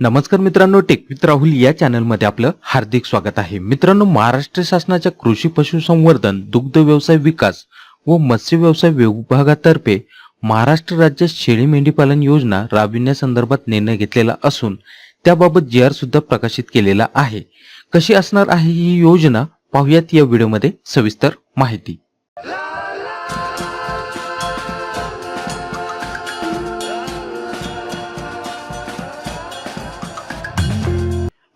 नमस्कार मित्रांनो टेकवित राहुल या चॅनलमध्ये आपलं हार्दिक स्वागत आहे. मित्रांनो महाराष्ट्र शासनाच्या कृषी पशुसंवर्धन दुग्ध व्यवसाय विकास व मत्स्य व्यवसाय विभागातर्फे महाराष्ट्र राज्य शेळी मेंढीपालन योजना राबविण्यासंदर्भात निर्णय घेतलेला असून त्याबाबत जी आर सुद्धा प्रकाशित केलेला आहे. कशी असणार आहे ही योजना? पाहुयात या व्हिडिओमध्ये सविस्तर माहिती.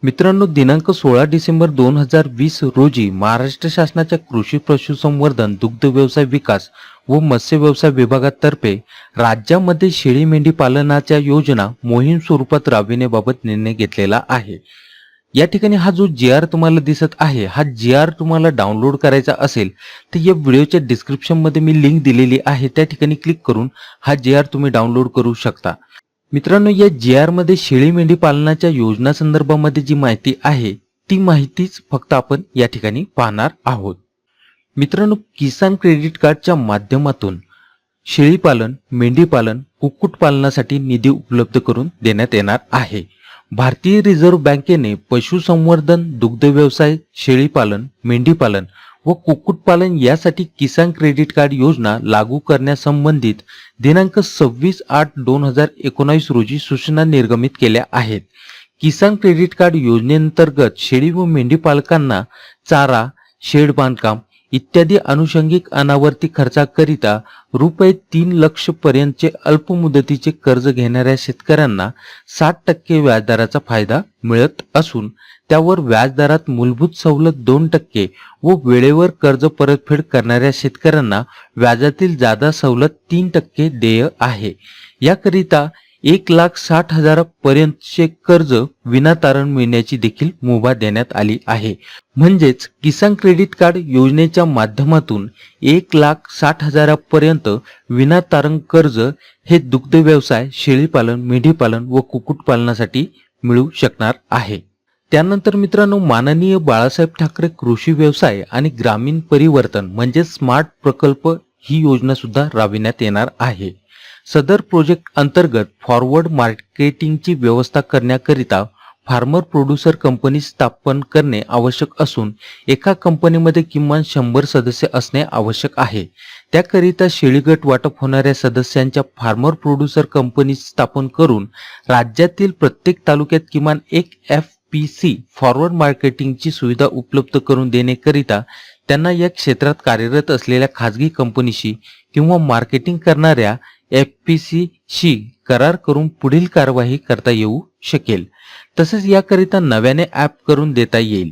मित्रांनो दिनांक सोळा डिसेंबर दोन हजार वीस रोजी महाराष्ट्र शासनाच्या कृषी पशुसंवर्धन दुग्ध व्यवसाय विकास व मत्स्य व्यवसाय विभागातर्फे राज्यामध्ये शेळी मेंढी पालनाच्या योजना मोहीम स्वरूपात राबविण्याबाबत निर्णय घेतलेला आहे. या ठिकाणी हा जो जी आर तुम्हाला दिसत आहे हा जी आर तुम्हाला डाउनलोड करायचा असेल तर या व्हिडिओच्या डिस्क्रिप्शनमध्ये मी लिंक दिलेली आहे. त्या ठिकाणी क्लिक करून हा जी आर तुम्ही डाउनलोड करू शकता. मित्रांनो या जी आरमध्ये शेळी मेंढी पालनाच्या योजना संदर्भामध्ये जी माहिती आहे ती माहितीच फक्त आपण या ठिकाणी पाहणार आहोत. मित्रांनो किसान क्रेडिट कार्डच्या माध्यमातून शेळीपालन मेंढीपालन कुक्कुटपालनासाठी निधी उपलब्ध करून देण्यात येणार आहे. भारतीय रिझर्व्ह बँकेने पशुसंवर्धन दुग्ध व्यवसाय शेळीपालन मेंढीपालन व कुक्कुटपालन यासाठी किसान क्रेडिट कार्ड योजना लागू करण्यासंबंधित दिनांक सव्वीस आठ दोन हजार एकोणावीस रोजी सूचना निर्गमित केल्या आहेत. किसान क्रेडिट कार्ड योजनेअंतर्गत शेळी व मेंढी पालकांना चारा शेड बांधकाम इत्यादी अनुषंगिक अनावर्ती खर्चाकरिता रुपये तीन लक्ष पर्यंतचे अल्प मुदतीचे कर्ज घेणाऱ्या शेतकऱ्यांना सात टक्के व्याजदराचा फायदा मिळत असून त्यावर व्याजदरात मूलभूत सवलत दोन टक्के व वेळेवर कर्ज परतफेड करणाऱ्या शेतकऱ्यांना व्याजातील जादा सवलत तीन टक्के देय आहे. याकरिता एक लाख साठ हजारापर्यंतचे कर्ज विनातारण मिळण्याची देखील मुभा देण्यात आली आहे. म्हणजेच किसान क्रेडिट कार्ड योजनेच्या माध्यमातून एक लाख साठ हजारापर्यंत विनातारण कर्ज हे दुग्ध व्यवसाय शेळीपालन मेंढीपालन व कुक्कुटपालनासाठी मिळू शकणार आहे. त्यानंतर मित्रांनो माननीय बाळासाहेब ठाकरे कृषी व्यवसाय आणि ग्रामीण परिवर्तन म्हणजे स्मार्ट प्रकल्प ही योजना सुद्धा राबविण्यात येणार आहे. सदर प्रोजेक्ट अंतर्गत फॉरवर्ड मार्केटिंगची व्यवस्था करण्याकरिता फार्मर प्रोड्युसर कंपनी स्थापन करणे आवश्यक असून एका कंपनीमध्ये किमान शंभर सदस्य असणे आवश्यक आहे. त्याकरिता शेळीगट वाटप होणाऱ्या सदस्यांच्या फार्मर प्रोड्युसर कंपनी स्थापन करून राज्यातील प्रत्येक तालुक्यात किमान एक एफ पी सी फॉरवर्ड मार्केटिंगची सुविधा उपलब्ध करून देण्याकरिता त्यांना या क्षेत्रात कार्यरत असलेल्या खाजगी कंपनीशी किंवा मार्केटिंग करणाऱ्या एफ पी सी शी करार करून पुढील कारवाई करता येऊ शकेल. तसेच याकरिता नव्याने ॲप करून देता येईल.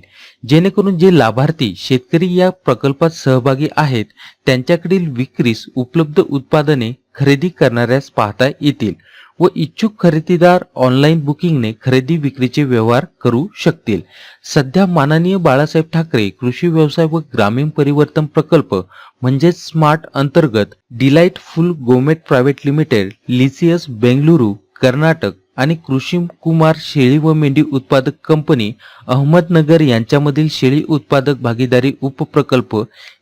जेणेकरून जे लाभार्थी शेतकरी या प्रकल्पात सहभागी आहेत त्यांच्याकडील विक्रीस उपलब्ध उत्पादने खरेदी करणाऱ्यास पाहता येतील. व इच्छुक खरेदीदार ऑनलाईन बुकिंगने खरेदी विक्रीचे व्यवहार करू शकतील. सध्या माननीय बाळासाहेब ठाकरे कृषी व्यवसाय व ग्रामीण परिवर्तन प्रकल्प म्हणजेच स्मार्ट अंतर्गत delightful gourmet private limited Licious Bengaluru Karnataka आणि कृषी कुमार शेळी व मेंढी उत्पादक कंपनी अहमदनगर यांच्यामधील शेळी उत्पादक भागीदारी उपप्रकल्प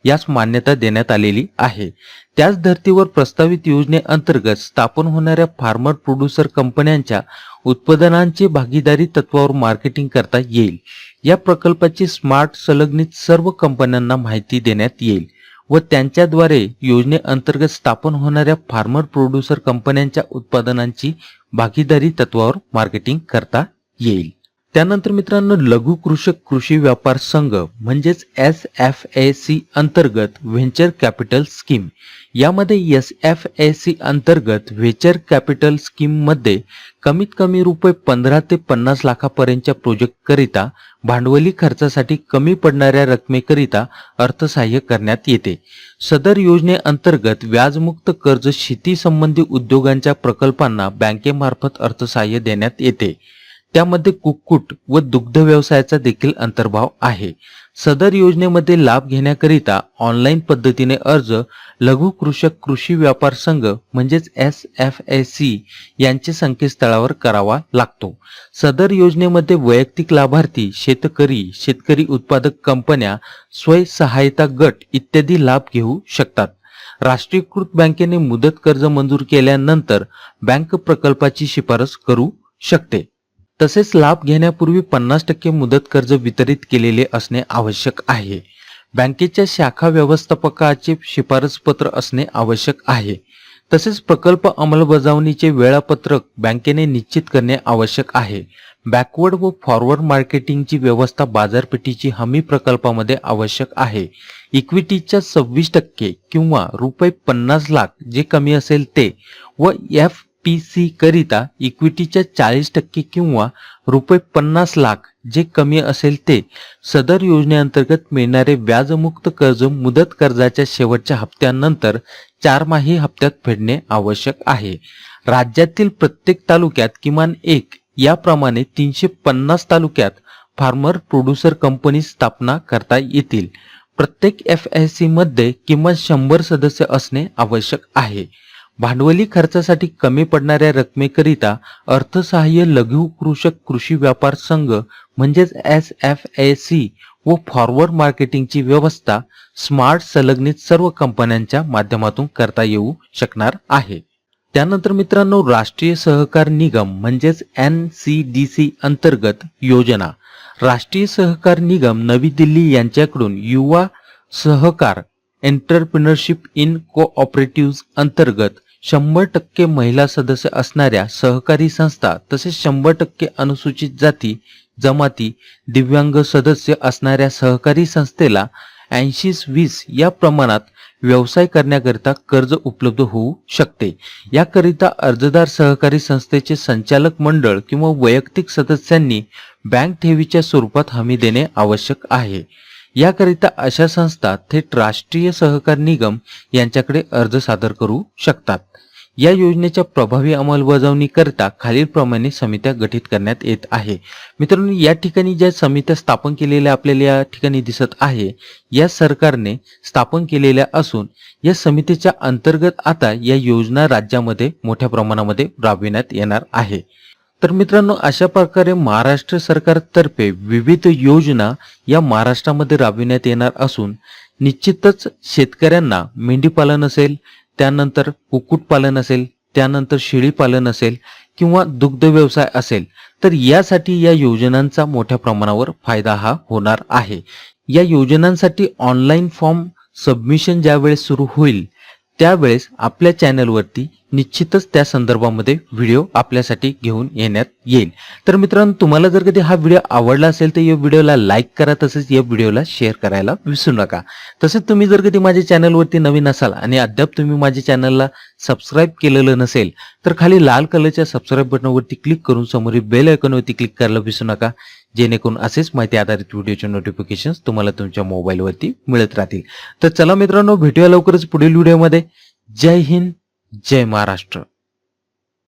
यास मान्यता देण्यात आलेली आहे. त्याच धर्तीवर प्रस्तावित योजनेअंतर्गत स्थापन होणाऱ्या फार्मर प्रोड्युसर कंपन्यांच्या उत्पादनांचे भागीदारी तत्वावर मार्केटिंग करता येईल. या प्रकल्पाची स्मार्ट संलग्नित सर्व कंपन्यांना माहिती देण्यात येईल. व त्यांच्याद्वारे योजनेअंतर्गत स्थापन होणाऱ्या फार्मर प्रोड्युसर कंपन्यांच्या उत्पादनांची भागीदारी तत्वावर मार्केटिंग करता येईल. त्यानंतर मित्रांनो लघु कृषक कृषी व्यापार संघ म्हणजेच एस एफ ए सी अंतर्गत व्हेंचर कॅपिटल स्कीम. यामध्ये एस एफ ए सी अंतर्गत व्हेंचर कॅपिटल स्कीममध्ये कमीत कमी रुपये पंधरा ते पन्नास लाखापर्यंतच्या प्रोजेक्ट करिता भांडवली खर्चासाठी कमी पडणाऱ्या रकमेकरिता अर्थसहाय्य करण्यात येते. सदर योजनेअंतर्गत व्याजमुक्त कर्ज शेती संबंधी उद्योगांच्या प्रकल्पांना बँकेमार्फत अर्थसहाय्य देण्यात येते. त्यामध्ये कुक्कुट व दुग्ध व्यवसायाचा देखील अंतर्भाव आहे. सदर योजनेमध्ये लाभ घेण्याकरिता ऑनलाईन पद्धतीने अर्ज लघु कृषक कृषी व्यापार संघ म्हणजेच एस एफ एस सी यांचे संकेतस्थळावर करावा लागतो. सदर योजनेमध्ये वैयक्तिक लाभार्थी शेतकरी शेतकरी उत्पादक कंपन्या स्वयंसहायता गट इत्यादी लाभ घेऊ शकतात. राष्ट्रीयकृत बँकेने मुदत कर्ज मंजूर केल्यानंतर बँक प्रकल्पाची शिफारस करू शकते. तसेच लाभ घेण्यापूर्वी पन्नास टक्के मुदत कर्ज वितरित केलेले असणे आवश्यक आहे. बँकेच्या शाखा व्यवस्थापकाचे शिफारसपत्र असणे आवश्यक आहे. तसेच प्रकल्प अंमलबजावणीचे वेळापत्रक बँकेने निश्चित करणे आवश्यक आहे. बॅकवर्ड व फॉरवर्ड मार्केटिंगची व्यवस्था बाजारपेठेची हमी प्रकल्पामध्ये आवश्यक आहे. इक्विटीच्या सव्वीस टक्के किंवा रुपये पन्नास लाख जे कमी असेल ते व एफ पी सी करिता इक्विटीच्या चाळीस टक्के किंवा रुपये पन्नास लाख जे कमी असेल ते सदर योजनेअंतर्गत मिळणारे व्याजमुक्त कर्ज मुदत कर्जाच्या शेवटच्या हप्त्यानंतर चारमाही हप्त्यात फेडणे आवश्यक आहे. राज्यातील प्रत्येक तालुक्यात किमान एक याप्रमाणे तीनशे पन्नास तालुक्यात फार्मर प्रोड्युसर कंपनी स्थापना करता येतील. प्रत्येक एफ एस सी मध्ये किमान शंभर सदस्य असणे आवश्यक आहे. भांडवली खर्चासाठी कमी पडणाऱ्या रकमेकरिता अर्थसहाय्य लघु कृषक कृषी व्यापार संघ म्हणजेच एस एफ ए सी व फॉरवर्ड मार्केटिंगची व्यवस्था स्मार्ट संलग्नित सर्व कंपन्यांच्या माध्यमातून करता येऊ शकणार आहे. त्यानंतर मित्रांनो राष्ट्रीय सहकार निगम म्हणजेच एन सी डी सी अंतर्गत योजना. राष्ट्रीय सहकार निगम नवी दिल्ली यांच्याकडून युवा सहकार एंटरप्रिनरशिप इन कोऑपरेटिव्ह अंतर्गत शंभर टक्के महिला सदस्य असणाऱ्या सहकारी संस्था तसेच शंभर टक्के अनुसूचित जाती जमाती दिव्यांग सदस्य असणाऱ्या सहकारी संस्थेला ऐंशी वीस या प्रमाणात व्यवसाय करण्याकरिता कर्ज उपलब्ध होऊ शकते. याकरिता अर्जदार सहकारी संस्थेचे संचालक मंडळ किंवा वैयक्तिक सदस्यांनी बँक ठेवीच्या स्वरूपात हमी देणे आवश्यक आहे. याकरिता अशा संस्था थेट राष्ट्रीय सहकार निगम यांच्याकडे अर्ज सादर करू शकतात. या योजनेच्या प्रभावी अंमलबजावणी करता खालीलप्रमाणे समित्या गठीत करण्यात येत आहे. मित्रांनो या ठिकाणी ज्या समित्या स्थापन केलेल्या आपल्याला या ठिकाणी दिसत आहे या सरकारने स्थापन केलेल्या असून या समितीच्या अंतर्गत आता या योजना राज्यामध्ये मोठ्या प्रमाणामध्ये राबविण्यात येणार आहे. तर मित्रांनो अशा प्रकारे महाराष्ट्र सरकारतर्फे विविध योजना या महाराष्ट्रामध्ये राबविण्यात येणार असून निश्चितच शेतकऱ्यांना मेंढीपालन असेल त्यानंतर कुक्कुटपालन असेल त्यानंतर शेळीपालन असेल किंवा दुग्ध व्यवसाय असेल तर यासाठी या योजनांचा मोठ्या प्रमाणावर फायदा हा होणार आहे. या योजनांसाठी ऑनलाईन फॉर्म सबमिशन ज्यावेळेस सुरू होईल त्यावेळेस आपल्या चॅनलवरती निश्चितच त्या संदर्भामध्ये व्हिडिओ आपल्यासाठी घेऊन येण्यात येईल. तर मित्रांनो तुम्हाला जर कधी हा व्हिडिओ आवडला असेल तर या व्हिडिओला लाईक करा तसेच या व्हिडिओला शेअर करायला विसरू नका. तसेच तुम्ही जर कधी माझ्या चॅनलवरती नवीन असाल आणि अद्याप तुम्ही माझ्या चॅनलला सबस्क्राईब केलेलं नसेल तर खाली लाल कलरच्या सबस्क्राईब बटनवरती क्लिक करून समोरील बेल आयकॉनवरती क्लिक करायला विसरू नका. जेणेकरून असेच माहिती आधारित व्हिडिओचे नोटिफिकेशन तुम्हाला तुमच्या मोबाईलवरती मिळत राहतील. तर चला मित्रांनो भेटूया लवकरच पुढील व्हिडिओमध्ये. जय हिंद जय महाराष्ट्र.